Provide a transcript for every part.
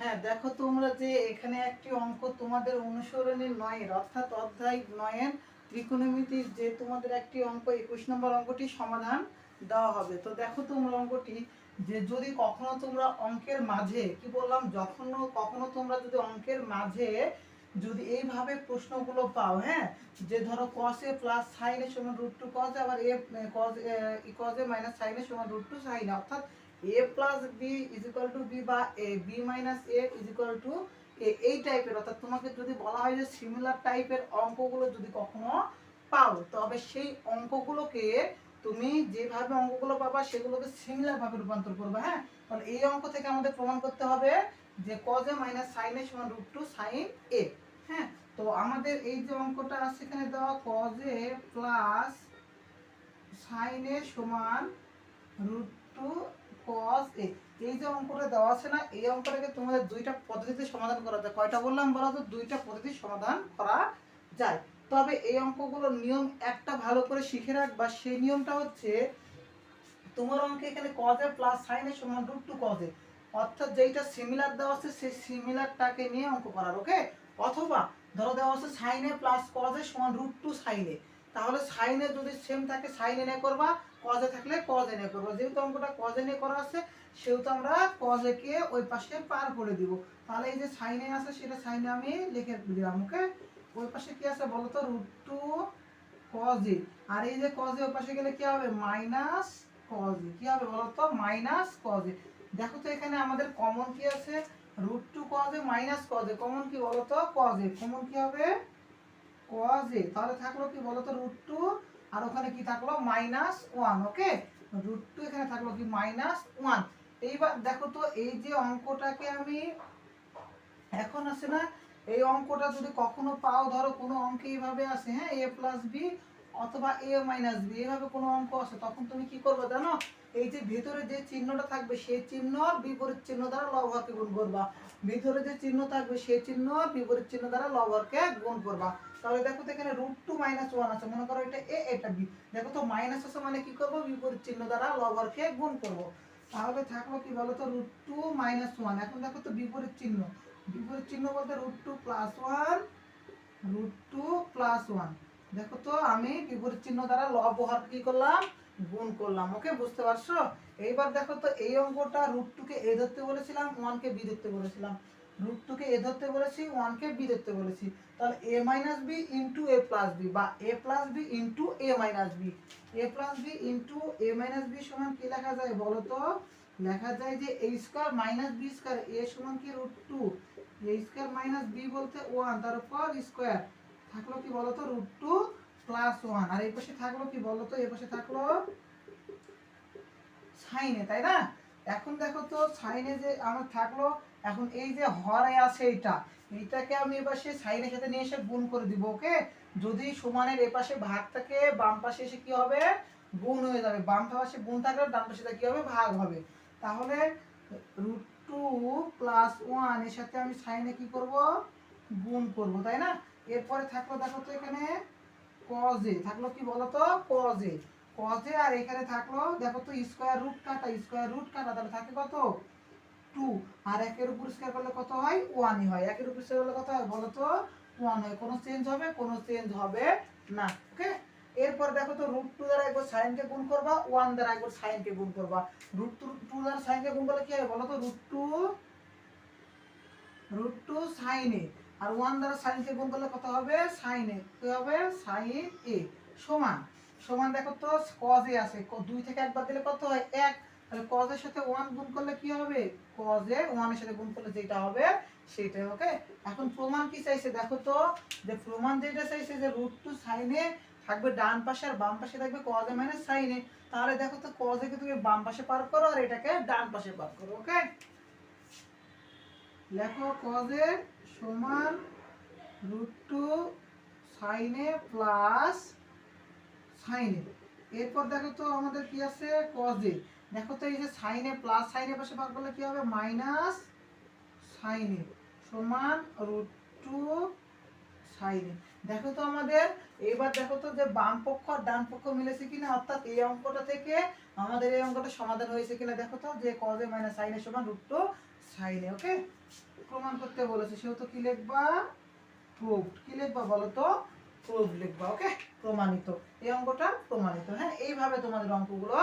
হ্যাঁ দেখো তোমরা যে এখানে একটি অঙ্ক তোমাদের অনুসরণের নয়ের, অর্থাৎ অধ্যায় নয়ের ত্রিকোণমিতির যে তোমাদের একটি অঙ্ক, একুশ নম্বর অঙ্কটি সমাধান দেওয়া হবে। তো দেখো তোমরা অঙ্কটি, যে যদি কখনো তোমরা অঙ্কের মাঝে, কি বললাম যখন কখনো তোমরা যদি অঙ্কের মাঝে যদি এইভাবে প্রশ্নগুলো পাও হ্যাঁ যে ধরো কস প্লাস সাইন এ সমান রুট টু কস আবার এ কস কস এ মাইনাস সাইন এ সমান রুট টু সাইন অর্থাৎ A plus B is equal to B বা A B minus A is equal to A এই টাইপের অর্থাৎ তোমাকে যদি বলা হয় যে সিমিলার টাইপের অঙ্কগুলো যদি কখনো পাও, তবে সেই অঙ্কগুলোকে তুমি যেভাবে অঙ্কগুলো পাবা সেগুলোকে সিমিলার ভাবে রূপান্তর করবে হ্যাঁ? তাহলে এই অঙ্ক থেকে আমাদের প্রমাণ করতে হবে যে কজ মাইনাস সাইন এ সমান রুট টু সাইন এ হ্যাঁ? তো আমাদের এই যে অঙ্কটা আছে এখানে দেওয়া কজ প্লাস সাইন এ সমান রুট টু কস এ এই যে অঙ্কটা দেওয়া আছে না, এই অঙ্কটাকে তোমাদের দুইটা পদ্ধতিতে সমাধান করা যায়। কয়টা বললাম বলো তো? দুইটা পদ্ধতি সমাধান করা যায়। তবে এই অঙ্কগুলোর নিয়ম একটা ভালো করে শিখে রাখবা। সেই নিয়মটা হচ্ছে, তোমার অঙ্কে এখানে কজে প্লাস সাইনে সমান রুট টু কজে অর্থাৎ যেইটা সিমিলার দেওয়া আছে, সেই সিমিলারটাকে নিয়ে অঙ্ক করার ওকে অথবা ধরো দেওয়া আছে সাইনে প্লাস কজে সমান রুট টু সাইনে তাহলে সাইনে যদি সেম থাকে সাইনে নিয়ে করবা কজে থাকলে কজে নিয়ে করবা। যেহেতু অঙ্কটা কজে নিয়ে করা আছে, সেহেতু আমরা কজেকে ওই পাশে পার করে দিব। তাহলে এই যে সাইনে আছে, সেটা সাইনে আমি লিখে দিলাম ওকে ওই পাশে কি আছে বলো তো রুট টু কজে আর এই যে কজে ওই পাশে গেলে কি হবে? মাইনাস কজে কি হবে বলো তো মাইনাস কজে দেখো তো এখানে আমাদের কমন কি আছে? রুট টু কজে মাইনাস কজে কমন কি বলো তো কজে কমন কি হবে? কজে তাহলে থাকল কি বলো তো রুট টু আর ওখানে কি থাকল? Minus one okay root two এখানে থাকল কি? মাইনাস ওয়ান এইবার দেখো তো, এই যে অঙ্কটাকে আমি এখন আছে না, এই অঙ্কটা যদি কখনো পাও, ধরো কোনো অঙ্কে এইভাবে আসে হ্যাঁ? এ প্লাস বি অথবা এ মাইনাস বি এইভাবে কোনো অঙ্ক আসে, তখন তুমি কি করবে জানো? এই যে ভেতরে যে চিহ্নটা থাকবে সেই চিহ্ন বিপরীত চিহ্ন দ্বারা লবহরকে গুণ করবা। ভিতরে যে চিহ্ন থাকবে সেই চিহ্ন বিপরীত চিহ্ন দ্বারা লবহরকে গুণ করবা। তাহলে দেখো তো এখানে রুট টু মাইনাস ওয়ান আছে। মনে করো এটা এ এটা বি দেখো তো মাইনাস আছে মানে কি করব? বিপরীত চিহ্ন দ্বারা লবহরকে গুণ করব। তাহলে থাকল কি বলো তো রুট টু মাইনাস ওয়ান এখন দেখো তো বিপরীত চিহ্ন। বিপরীত চিহ্ন বলতে root two plus one root two plus one দেখো তো আমি বিপরীত চিহ্ন দ্বারা লব হর কি করলাম? গুণ করলাম, ওকে বুঝতে পারছ? এইবার দেখো তো এই অঙ্কটা রুট টুকে এ ধরতে বলেছিলাম ওয়ানকে বি ধরতে বলেছিলাম। রুট টুকে এ ধরতে বলেছি ওয়ানকে বি ধরতে বলেছি। তাহলে A minus B into A plus B বা A plus B into A minus B A plus B into A minus B সমান কি লেখা যায় বলো তো? লেখা যায় যে A square minus B square A সমান কি root two A square minus B বলতে ওয়ান তার উপর স্কোয়ার থাকল কি বলতো রুট টু প্লাস ওয়ান আর এই পাশে থাকল কি বলতো এই পাশে থাকল সাইনে তাই না? এখন দেখো তো সাইনে যে আমার থাকল, এখন এই যে হরে আছে এইটা, এইটাকে আমি এ পাশে সাইনের সাথে নিয়ে এসে গুণ করে দিব ওকে যদি সমানের এ পাশে ভাগ থাকে, বাম পাশে এসে কি হবে? গুণ হয়ে যাবে। বাম পাশে গুণ থাকলে ডান পাশে কি হবে? ভাগ হবে। তাহলে রুট টু প্লাস ওয়ানের সাথে আমি সাইনে কি করব? গুণ করব, তাই না? এরপরে থাকল দেখো তো এখানে কজে থাকল কি বলতো? কজে কজে আর এখানে থাকল, দেখো তো স্কোয়ার রুট কাটা স্কোয়ার রুট কাটা, তাহলে থাকে কত? টু আর একের উপর স্কোয়ার করলে কত হয়? ওয়ানই হয়। একের উপর স্কোয়ার করলে কত হয় বলো তো ওয়ান হয়। কোনো চেঞ্জ হবে? কোনো চেঞ্জ হবে না। ওকে? এরপর দেখো তো রুট টু দ্বারা একবার সাইনকে গুণ করবা ওয়ান দ্বারা একবার সাইনকে গুণ করবা। রুট টু টু দ্বারা সাইনকে গুণ করলে কি হবে বলো তো রুট টু রুট টু সাইনে আর ওয়ান দ্বারা সাইনকে গুণ করলে কত হবে? সাইনে কি হবে? Sign A. সমান। সমান দেখো তো কজ এ আছে। দুই থেকে একবার দিলে কত হয়? এক। তাহলে কজের সাথে ওয়ান গুণ করলে কি হবে? কজে ওয়ানের সাথে গুণ করলে যেটা হবে সেটাই ওকে এখন প্রমাণ কি চাইছে? দেখো তো, যে প্রমাণ যেটা চাইছে যে রুট টু সাইনে থাকবে ডান পাশে আর বাম পাশে থাকবে কজে মাইনাস সাইনে তাহলে দেখো তো কজেকে তুমি বাম পাশে পার করো আর এটাকে ডান পাশে পার করো ওকে লেখো কজে সমান রুট টু সাইনে প্লাস সাইনে এরপর দেখো তো আমাদের কি আছে? কজে দেখো তো এই যে সাইনে প্লাস সাইনে পাশে ভাগ করলে কি হবে? মাইনাস সাইনে সমান রুট টু সাইনে দেখো তো আমাদের, এবার দেখো তো যে বাম পক্ষ আর ডান পক্ষ মিলেছে কিনা, অর্থাৎ এই অঙ্কটা থেকে আমাদের এই অঙ্কটা সমাধান হয়েছে কিনা দেখো তো, যে কজে মাইনাস সাইনে সমান রুট টু সাইনে ওকে? প্রমাণ করতে বলেছে সেহেতু কি লিখবা? প্রুভড কি লিখবা বলো তো? প্রুভ লিখবা, ওকে? প্রমাণিত। এই অঙ্কটা প্রমাণিত হ্যাঁ? এইভাবে তোমাদের অঙ্কগুলো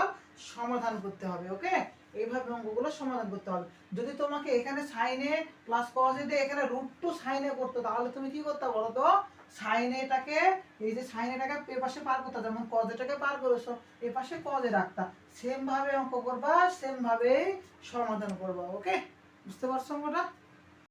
সমাধান করতে হবে, ওকে? এইভাবে অঙ্কগুলো সমাধান করতে হবে। যদি তোমাকে এখানে সাইনে প্লাস কজে এখানে রুট টু সাইনে করতো, তাহলে তুমি কি করতে বলো তো? সাইনেটাকে এই যে সাইনেটাকে এ পাশে পার করতে, যেমন কজেটাকে পার করেছ এ পাশে কজে রাখতা। সেম ভাবে অঙ্ক করবা সেম ভাবে সমাধান করবা, ওকে? বুঝতে পারছ অঙ্কটা